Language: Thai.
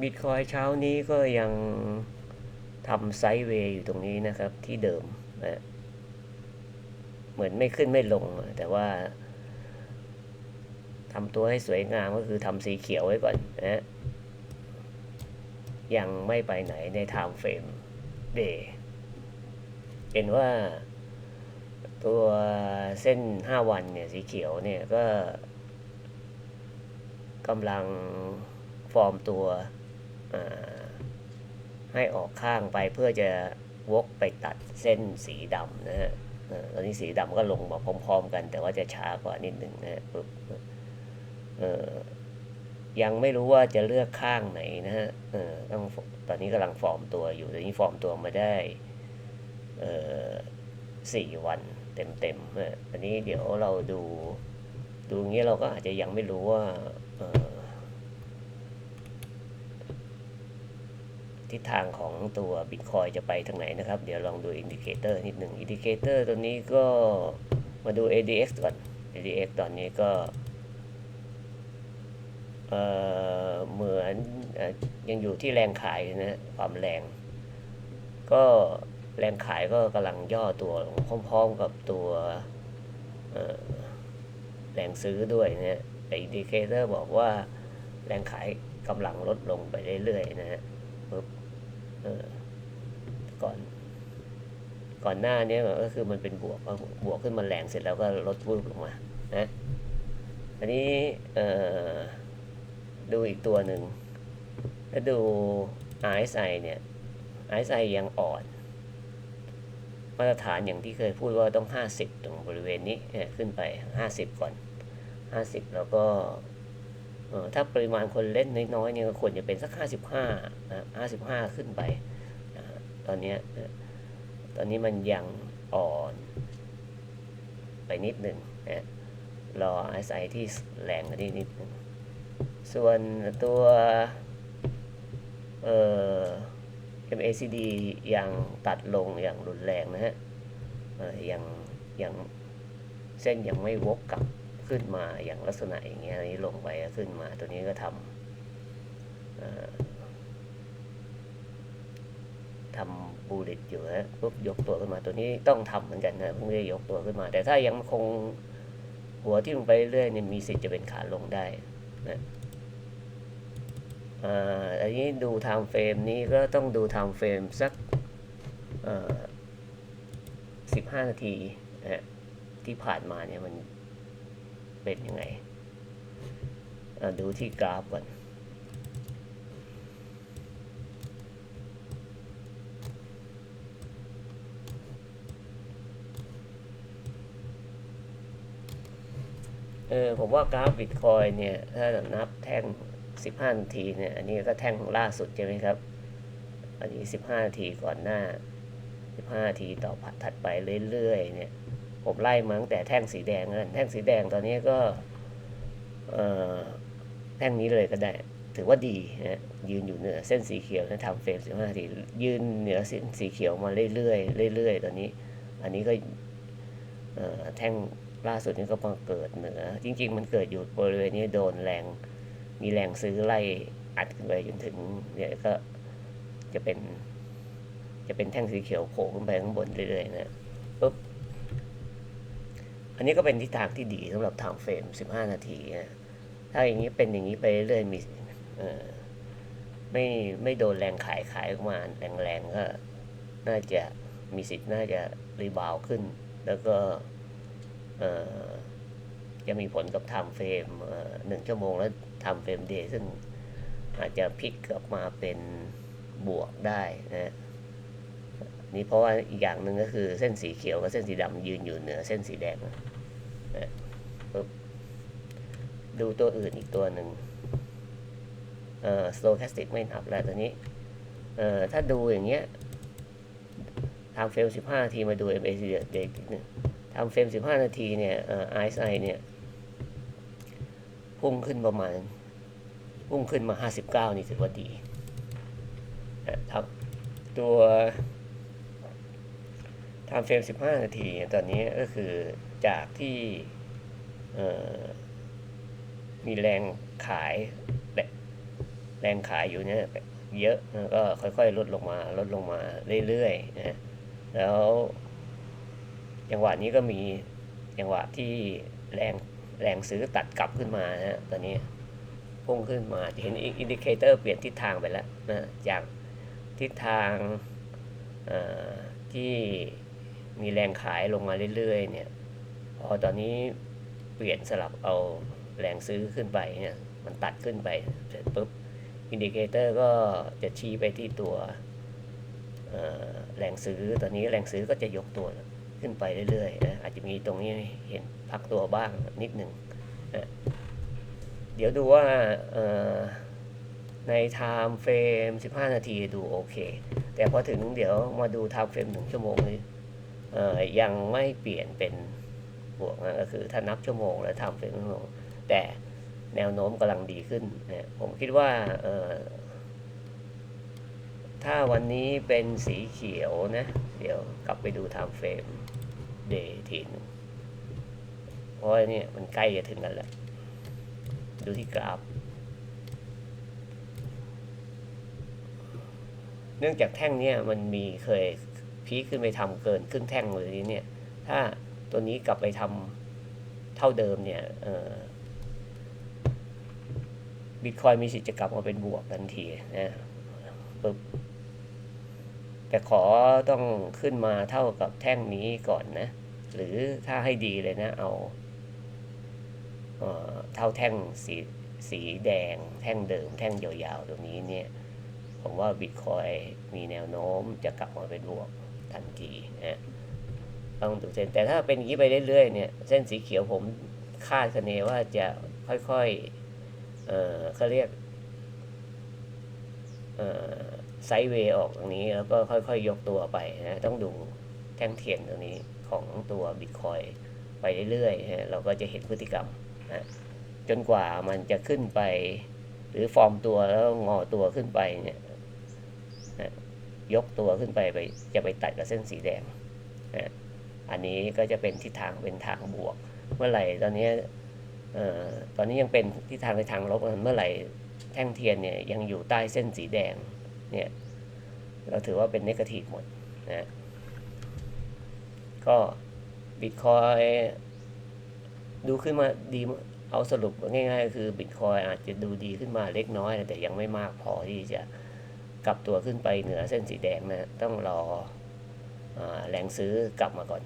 บิตคอยเช้านี้ก็ยังทำไซด์เวย์อยู่ตรงนี้นะครับที่เดิมนะเหมือนไม่ขึ้นไม่ลง แต่ว่าทำตัวให้สวยงามก็คือทำสีเขียวไว้ก่อนนะยังไม่ไปไหนใน time frame day เห็นว่าตัวเส้น 5 วันเนี่ยสีเขียวเนี่ยก็กำลังฟอร์มตัว ให้ออกข้างไปเพื่อจะวกไปตัดเส้นสีดำนะฮะอ่อตอนนี้สีดำก็ลงมาพร้อม ๆ กัน แต่ว่าจะช้ากว่านิดหนึ่งนะฮะปึ๊บเออยังไม่รู้ว่าจะเลือกข้างไหนนะฮะเออต้องตอนนี้กำลังฟอร์มตัวอยู่ตอนนี้ฟอร์มตัวมาได้สี่วันเต็มๆนะอันนี้เดี๋ยวเราดู ดูงี้เราก็อาจจะยังไม่รู้ว่าเอ่อ ทิศทางของตัว Bitcoin จะไปทางไหนนะครับ เดี๋ยวลองดูอินดิเคเตอร์นิดหนึ่งอินดิเคเตอร์ตัวนี้ก็มาดู ADX ก่อน ADX ตอนนี้ก็เออเหมือนอยังอยู่ที่แรงขายนะความแรง ก็แรงขายก็กำลังย่อตัวลงพร้อมๆกับตัวแรงซื้อด้วยนะแต่อินดิเคเตอร์บอกว่าแรงขายกำลังลดลงไปเรื่อยๆนะฮะปุ๊บ ก่อนก่อนหน้านี้ก็คือมันเป็นบวกบวกขึ้นมาแรงเสร็จแล้วก็ลดวูบลงมานะอันนี้ดูอีกตัวหนึ่งถ้าดู RSI เนี่ย RSI ยังอ่อน มาตรฐานอย่างที่เคยพูดว่าต้อง 50 ตรงบริเวณนี้ขึ้นไป 50 ก่อน 50 แล้วก็ ถ้าปริมาณคนเล่นน้อยๆเนี่ยควรจะเป็นสัก 55นะ55 ขึ้นไปนะตอนนี้ตอนนี้มันยังอ่อน ไปนิดหนึ่งนะรอ RSI ที่แรงกว่านี้นิดหนึ่งส่วนตัวเอ่อ MACD ยังตัดลงอย่างรุนแรงนะฮะเอ่อยังยังเส้นยังไม่วกกลับ ขึ้นมาอย่างลักษณะอย่างเงี้ยอันนี้ลงไปขึ้นมา ตัวนี้ก็ทำทำบูเลตอยู่ฮะปุ๊บยกตัวขึ้นมาตัวนี้ต้องทำเหมือนกันนะเพิ่งได้ยกตัวขึ้นมา แต่ถ้ายังคงหัวที่ลงไปเรื่อยๆเนี่ยมีสิทธิ์จะเป็นขาลงได้นะอันนี้ดูไทม์เฟรมนี้ก็ต้องดูไทม์เฟรมสักสิบห้านาทีนะที่ผ่านมาเนี่ยมัน เป็นยังไงดูที่กราฟก่อนเออผมว่ากราฟบิตคอยเนี่ย ถ้านับแท่ง 15นาทีเนี่ย อันนี้ก็แท่งล่าสุดใช่ไหมครับ อันนี้ 15นาทีก่อนหน้า 15นาทีต่อผัดถัดไปเรื่อยๆเนี่ย ผมไล่มาตั้งแต่แท่งสีแดงนั่นแท่งสีแดงตอนนี้ก็แท่งนี้เลยก็ได้ ถือว่าดีนะยืนอยู่เหนือเส้นสีเขียวนะทำเฟรมสิบห้าทียืนเหนือเส้นสีเขียวมาเรื่อยๆเรื่อยๆตอนนี้ อันนี้ก็แท่งล่าสุดนี้ก็มาเกิดเหนือ จริง ๆ มันเกิดอยู่บริเวณนี้โดนแรง มีแรงซื้อไล่อัดขึ้นไปจนถึงเนี่ยก็จะเป็น จะเป็นแท่งสีเขียวโผล่ขึ้นไปข้างบนเรื่อยๆนะปุ๊บ อันนี้ก็เป็นทิศทางที่ดีสำหรับทางเฟรม 15 นาทีนะถ้าอย่างนี้เป็นอย่างนี้ไปเรื่อยมีไม่ไม่โดนแรงขายขายออกมาแรงๆก็น่าจะมีสิทธิ์น่าจะรีบาวขึ้น แล้วก็จะมีผลกับไทม์เฟรมหนึ่งชั่วโมงแล้วไทม์เฟรมเดย์ซึ่งอาจจะพลิกกลับมาเป็นบวกได้นะนี่เพราะว่าอีกอย่างหนึ่งก็คือเส้นสีเขียวกับเส้นสีดำยืนอยู่เหนือเส้นสีแดง นะปึ๊บดูตัวอื่นอีกตัวหนึ่งเอ่อ stochastic ไม่นับแล้วตัวนี้เอ่อถ้าดูอย่างเงี้ยทำเฟรม15 นาทีมาดู MACD เด็กนึงทำเฟรม15 นาทีเนี่ยเอ่อ RSI เนี่ย พุ่งขึ้นประมาณ พุ่งขึ้นมา 59 นี่ถือว่าดีนะครับตัวทำเฟรม 15 นาทีตอนนี้ก็คือ จากที่มีแรงขายแรงขายอยู่เนี่ยเยอะก็ค่อยๆ ลดลงมาลดลงมาเรื่อยๆนะแล้วจังหวะนี้ก็มีจังหวะที่แรงแรงซื้อตัดกลับขึ้นมานะฮะตอนนี้พุ่งขึ้นมาจะเห็นอินดิเคเตอร์เปลี่ยนทิศทางไปแล้วนะจากทิศทางที่มีแรงขายลงมาเรื่อยๆเนี่ย พอตอนนี้เปลี่ยนสลับเอาแรงซื้อขึ้นไปเนี่ยมันตัดขึ้นไปเสร็จปุ๊บอินดิเคเตอร์ก็จะชี้ไปที่ตัวเอ่อแรงซื้อตอนนี้แรงซื้อก็จะยกตัวขึ้นไปเรื่อยๆนะอาจจะมีตรงนี้เห็นพักตัวบ้างนิดหนึ่งนะเดี๋ยวดูว่าใน time frame 15 นาทีดูโอเค แต่พอถึงเดี๋ยวมาดู time frame 1ชั่วโมงนี้เอ่ยังไม่เปลี่ยนเป็น บวกนะก็คือถ้านับชั่วโมงแล้ว time frame ชั่วโมงแต่แนวโน้มกำลังดีขึ้นนะผมคิดว่าถ้าวันนี้เป็นสีเขียวนะ เดี๋ยวกลับไปดู time frame day ทีนึงเพราะเนี่ยมันใกล้จะถึงกันแล้ว ดูที่กราฟ เนื่องจากแท่งเนี่ยมันมีเคยพีคขึ้นไปทำเกินครึ่งแท่งเลยเนี่ย ถ้า ตัวนี้กลับไปทำเท่าเดิมเนี่ยบิตคอยมีสิทธิ์จะกลับมาเป็นบวกทันทีนะปึ๊บแต่ขอต้องขึ้นมาเท่ากับแท่งนี้ก่อนนะ หรือถ้าให้ดีเลยนะ เอาเอ่อเท่าแท่งสีสีแดง แท่งเดิม แท่งยาวๆตรงนี้เนี่ยผมว่าบิตคอยมีแนวโน้มจะกลับมาเป็นบวกทันทีนะ ต้องดูเส้นแต่ถ้าเป็นอย่างนี้ไปเรื่อยๆเนี่ยเส้นสีเขียวผมคาดคะเนว่าจะค่อยๆเอ่อเขาเรียกเอ่อไซด์เวย์ออกตรงนี้แล้วก็ค่อยๆยกตัวไปนะต้องดูแท่งเทียนตรงนี้ของตัวบิตคอยไปเรื่อยๆนะเราก็จะเห็นพฤติกรรมนะจนกว่ามันจะขึ้นไป หรือฟอร์มตัวแล้วงอตัวขึ้นไปเนี่ยนะยกตัวขึ้นไปไปจะไปตัดกับเส้นสีแดงนะ อันนี้ก็จะเป็นทิศทางเป็นทางบวก เมื่อไหร่ตอนนี้อตอนนี้ยังเป็นทิศทางในทางลบเมื่อไหร่แท่งเทียนเนี่ยยังอยู่ใต้เส้นสีแดงเนี่ยเราถือว่าเป็นนกาทีฟหมดนะก็บิตคอยดูขึ้นมาดีเอาสรุปง่ายๆก็คือบิตคอยอาจจะดูดีขึ้นมาเล็กน้อย แต่ยังไม่มากพอที่จะกลับตัวขึ้นไปเหนือเส้นสีแดงนะต้องรออแรงซื้อกลับมาก่อน